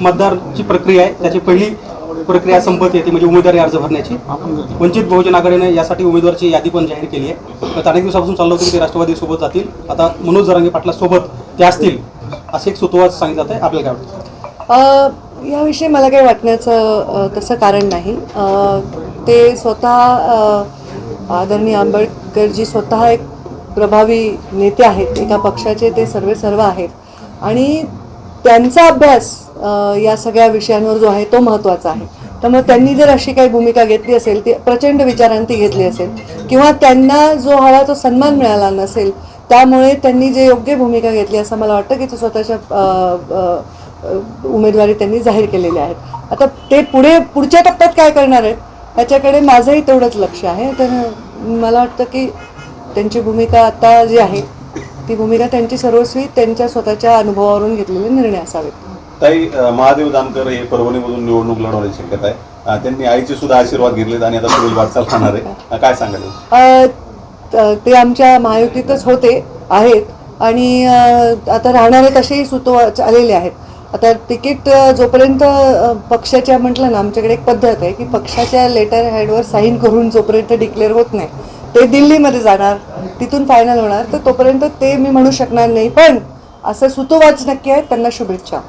मतदारची प्रक्रिया आहे. त्याची पहिली प्रक्रिया संपत येते म्हणजे उमेदवारी अर्ज भरण्याची. वंचित बहुजन आघाडीने यासाठी उमेदवारची यादी पण जाहीर केली आहे. अनेक दिवसापासून चाललं होतं की ते राष्ट्रवादी सोबत जातील. आता मनोज जरांगे पाटला सोबत ते असतील असे एक सुतोवाच सांगितलं जात आहे आपल्याला काय वाटतं? याविषयी मला काही वाटण्याचं तसं कारण नाही. ते स्वतः आदरणीय आंबेडकरजी स्वतः एक प्रभावी नेते आहेत. एका पक्षाचे ते सर्वे सर्व आहेत. आणि त्यांचा अभ्यास या सगळ्या विषयांवर जो आहे तो महत्त्वाचा आहे. त्यामुळे त्यांनी जर अशी काही भूमिका घेतली असेल ती प्रचंड विचारांती घेतली असेल किंवा त्यांना जो हवा तो सन्मान मिळाला नसेल त्यामुळे त्यांनी जे योग्य भूमिका घेतली असं मला वाटतं की ते स्वतःच्या उमेदवारी त्यांनी जाहीर केलेल्या आहेत. आता ते पुढे पुढच्या टप्प्यात काय करणार आहेत ह्याच्याकडे माझंही तेवढंच लक्ष आहे. तर मला वाटतं की त्यांची भूमिका आता जी आहे ती भूमिका त्यांची सर्वस्वी त्यांच्या स्वतःच्या अनुभवावरून घेतलेले निर्णय असावेत. ताई महादेव जानकर हे परभणीमधून निवडणूक लढवण्याची शक्यता आहे. त्यांनी आईचे सुद्धा आशीर्वाद घेतलेत आणि आता पुढील वाटचाल राहणार आहे. काय सांगाल? ते आमच्या महायुतीतच होते आहेत. आणि आता राहणारे तसेही सुतो आलेले आहेत. आता तिकीट जोपर्यंत पक्षाच्या म्हटलं ना आमच्याकडे एक पद्धत आहे की पक्षाच्या लेटर हॅडवर साईन करून जोपर्यंत डिक्लेअर होत नाही ते दिल्लीमध्ये जाणार तिथून फायनल होणार तर तोपर्यंत ते मी म्हणू शकणार नाही. पण असं सुतोवाच नक्की आहे त्यांना शुभेच्छा.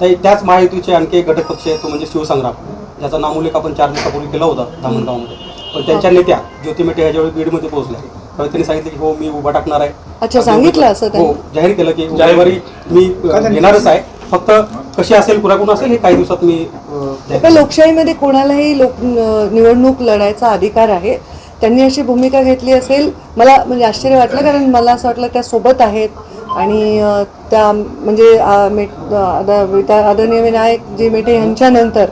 ताई त्याच महायुतीचे आणखी एक घटक पक्ष आहे तो म्हणजे शिवसंग्राम. ज्याचा नामोल्लेख आपण चार दिवसापूर्वी केला होता धामणगावमध्ये. पण त्यांच्या नेत्या ज्योती मेटे ह्या ज्यावेळी बीडमध्ये पोहोचल्या त्यावेळी त्यांनी सांगितलं की हो मी उभा टाकणार आहे. अच्छा, सांगितलं असं त्यांनी? हो जाहीर केलं की उमेदवारी मी अ, घेणारच आहे. फक्त कशी असेल कुणाकडून असेल हे काही दिवसात मी अ, जाहीर पण लोकशाहीमध्ये कोणालाही लोक न- निवडणूक लढायचा अधिकार आहे. त्यांनी अशी भूमिका घेतली असेल मला म्हणजे आश्चर्य वाटलं कारण मला असं वाटलं त्या सोबत आहेत. आणि त्या म्हणजे आद- आदरणीय विनायक जी मेटे यांच्यानंतर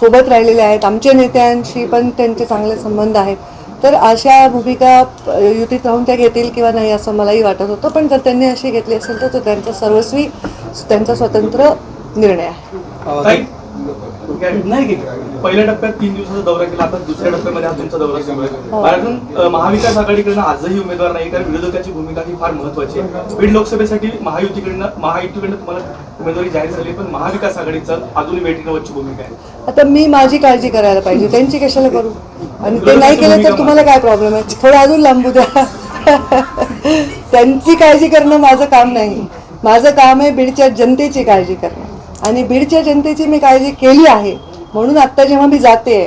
सोबत राहिलेले आहेत. आमच्या नेत्यांशी पण त्यांचे चांगले संबंध आहेत. तर अशा भूमिका युतीत राहून त्या घेतील किंवा नाही असं मलाही वाटत होतं. पण जर त्यांनी अशी घेतली असेल तर तो त्यांचा सर्वस्वी त्यांचा स्वतंत्र निर्णय आहे. नाही पहिल्या टप्प्यात तीन दिवसाचा दौरा केला आता दुसऱ्या टप्प्यामध्ये हा तुमचा दौरा सुरू आहे. कारण अ, महाविकास आघाडीकडनं आजही उमेदवार नाही कारण विरोधकाची भूमिका ही फार महत्वाची आहे. बीड लोकसभेसाठी महायुतीकडनं महायुतीकडनं तुम्हाला उमेदवारी जाहीर झाली पण महाविकास आघाडीचं अजूनही वेटिंगवरची भूमिका आहे. आता मी माझी काळजी करायला पाहिजे. त्यांची कशाला करू? आणि ते नाही केलं तर तुम्हाला काय प्रॉब्लेम आहे? थोडं अजून लांबू द्या. त्यांची काळजी करणं माझं काम नाही. माझं काम आहे बीडच्या जनतेची काळजी करणं. आणि बीडच्या जनतेची मी काळजी केली आहे. म्हणून आत्ता जेव्हा मी जाते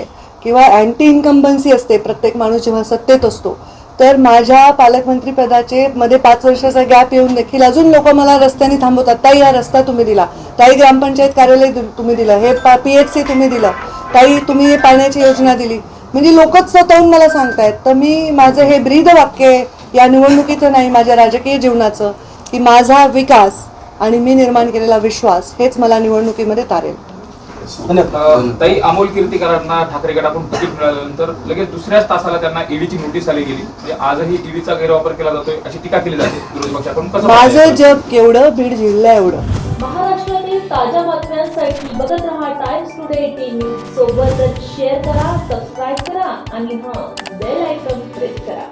किंवा अँटी इन्कम्बन्सी असते प्रत्येक माणूस जेव्हा सत्तेत असतो तर माझ्या पालकमंत्रीपदाचे मध्ये पाच वर्षाचा गॅप येऊन देखील अजून लोक मला रस्त्याने थांबवतात. ताई हा रस्ता तुम्ही दिला. ताई ग्रामपंचायत कार्यालय तुम्ही दिलं. हे पी एच सी तुम्ही दिलं. ताई तुम्ही पाण्याची योजना दिली. म्हणजे लोकच स्वतःहून मला सांगतायत तर मी माझं हे ब्रीद वाक्य आहे, या निवडणुकीचं नाही माझ्या राजकीय जीवनाचं की माझा विकास आणि मी निर्माण केलेला विश्वास हेच मला निवडणुकीमध्ये तारेल. ताई अमोल कीर्तीकरांना ठाकरे गटाकडून तिकीट मिळाल्यानंतर लगेच दुसऱ्याच तासाला त्यांना ईडीची नोटीस आली गेली. म्हणजे आजही ईडीचा गैरवापर केला जातोय अशी टीका केली जाते विरोधी पक्षाकडून. माझं? जग केवढं बीड जिल्हा एवढं. महाराष्ट्रातील ताज्या बातम्यांसाठी बघत रहा टाइम्स टुडे टीव्ही. सोबतच शेअर करा सबस्क्राईब करा आणि हां बेल आयकॉन प्रेस करा.